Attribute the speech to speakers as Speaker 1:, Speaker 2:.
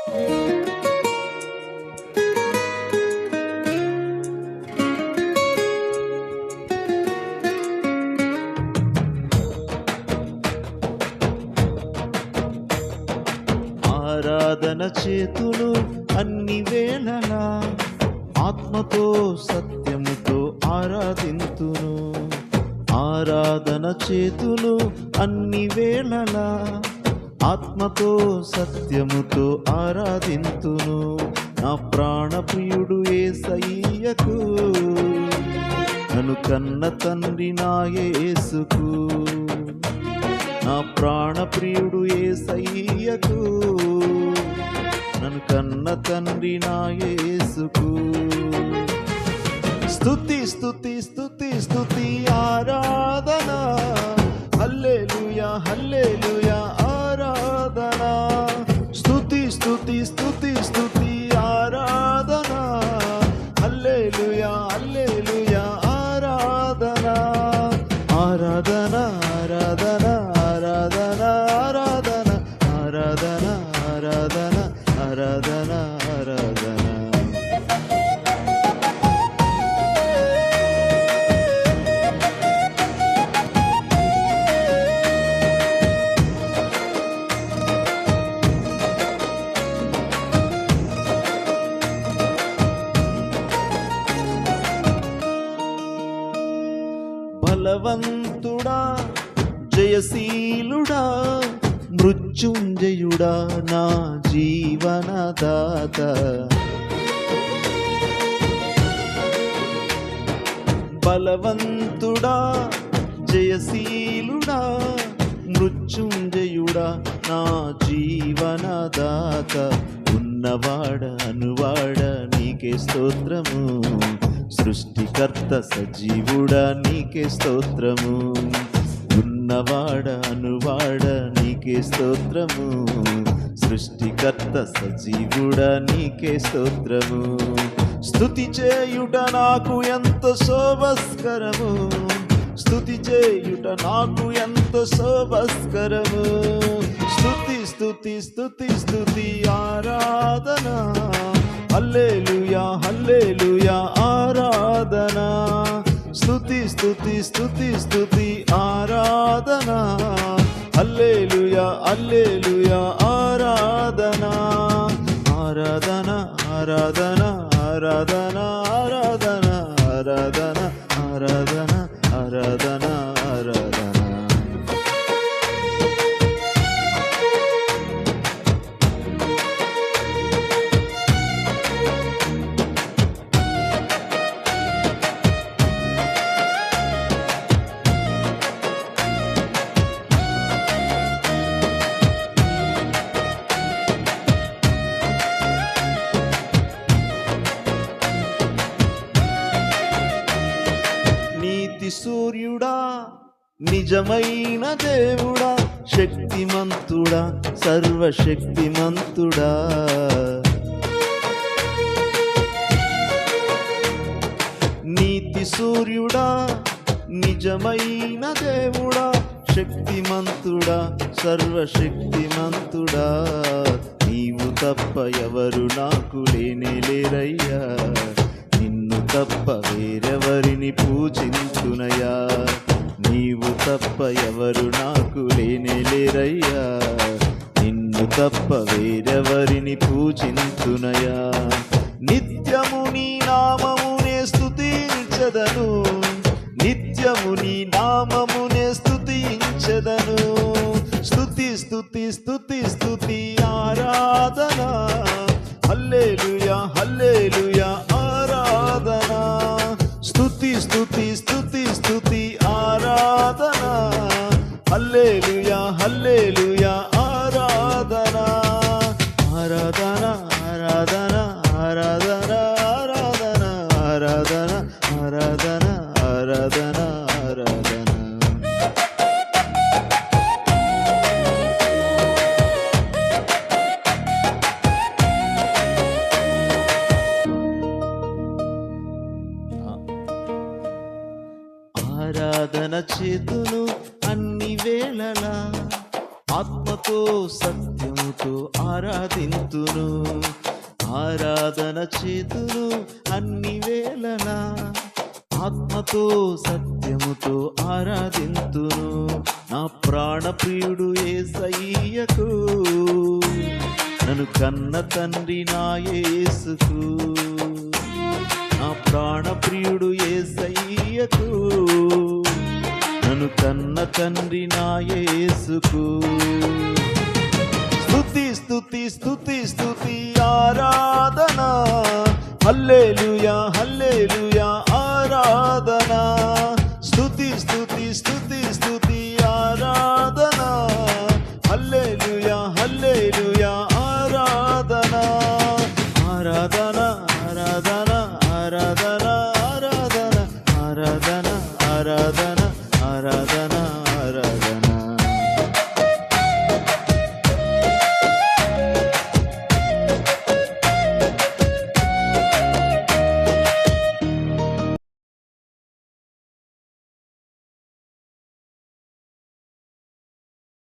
Speaker 1: ఆరాధన చేతులు అన్ని వేళ ఆత్మతో సత్యముతో ఆరాధింతును. ఆరాధన చేతులు అన్ని వేళలా ఆత్మతో సత్యముతో ఆరాధింతును. నా ప్రాణప్రియుడు ఏ సయ్యకు నన్ను కన్న తండ్రి నా యేసుకు. నా ప్రాణప్రియుడు ఏ సయ్యకు నన్ను కన్న తండ్రి నా యేసుకు. స్తుతి స్తుతి స్తుతి స్తుతి ఆరాధన. హల్లెలూయా హల్లెలూయా. diz, tu బలవంతుడా జయశీలుడా మృత్యుంజయుడా నా జీవనదాత. బలవంతుడా జయశీలుడా మృత్యుంజయుడా నా జీవనదాత. ఉన్నవాడ అనువాడ నీకే స్తోత్రము. సృష్టికర్త సజీవుడా నీకే స్తోత్రము. ఉన్నవాడ అనువాడ నీకే స్తోత్రము. సృష్టికర్త సజీవుడా నీకే స్తోత్రము. స్తుతి చేయుట నాకు ఎంత శోభస్కరము. స్థుతి చేయుట నాకు ఎంత శోభస్కరము. స్తుతి స్తుతి స్తుతి స్తుతి ఆరాధనా. హల్లెలూయా హల్లెలూయా ఆరాధన. స్తుతి స్తుతి స్తుతి స్తుతి ఆరాధన. హల్లెలూయా హల్లెలూయా ఆరాధన. ఆరాధన ఆరాధన ఆరాధన ఆరాధన ఆరాధన ఆరాధన ఆరాధన ఆరాధన. నిజమైన దేవుడా శక్తిమంతుడా సర్వశక్తిమంతుడా. నీతి సూర్యుడా నిజమైన దేవుడా శక్తిమంతుడా సర్వశక్తిమంతుడా. నీవు తప్ప ఎవరు నాకు లేనే లేరయ్యా. నిన్ను తప్ప వేరెవరిని పూజించునయా నీవు తప్ప ఎవరు నాకు లేనే లేరయ్యా. నిన్ను తప్ప వేరెవరిని పూజించునయా నిత్యము నీ నామమునే స్తుతించదను. నిత్యము నీ నామమునే స్తుతించదను. స్తుతి స్తుతి స్తుతి స్తుతి ఆరాధన. హల్లేలుయా హల్లేలుయా ఆరాధన. స్తుతి స్తుతి స్తుతి స్తుతి ఆరాధన హల్లెలూయా హల్లెలూయా ఆరాధన ఆరాధన ఆరాధన ఆరాధన ఆరాధన ఆరాధన ఆరాధన ఆరాధన సాధన చేతులు అన్ని వేళలా. ఆత్మతో సత్యముతో ఆరాధింతును. ఆరాధన చేతులు అన్ని వేళలా. ఆత్మతో సత్యముతో ఆరాధింతును. నా ప్రాణప్రియుడు ఏ సయ్యకు నన్ను కన్న తండ్రి నా యేసుకు. నా ప్రాణప్రియుడు ఏ సయ్యకు నన్ను కన్న తండ్రి నా యేసుకు. స్థుతి స్థుతి స్థుతి స్థుతి ఆరాధన. హల్లేలుయా హల్లేలుయా ఆరాధన. స్థుతి స్థుతి స్థుతి స్థుతి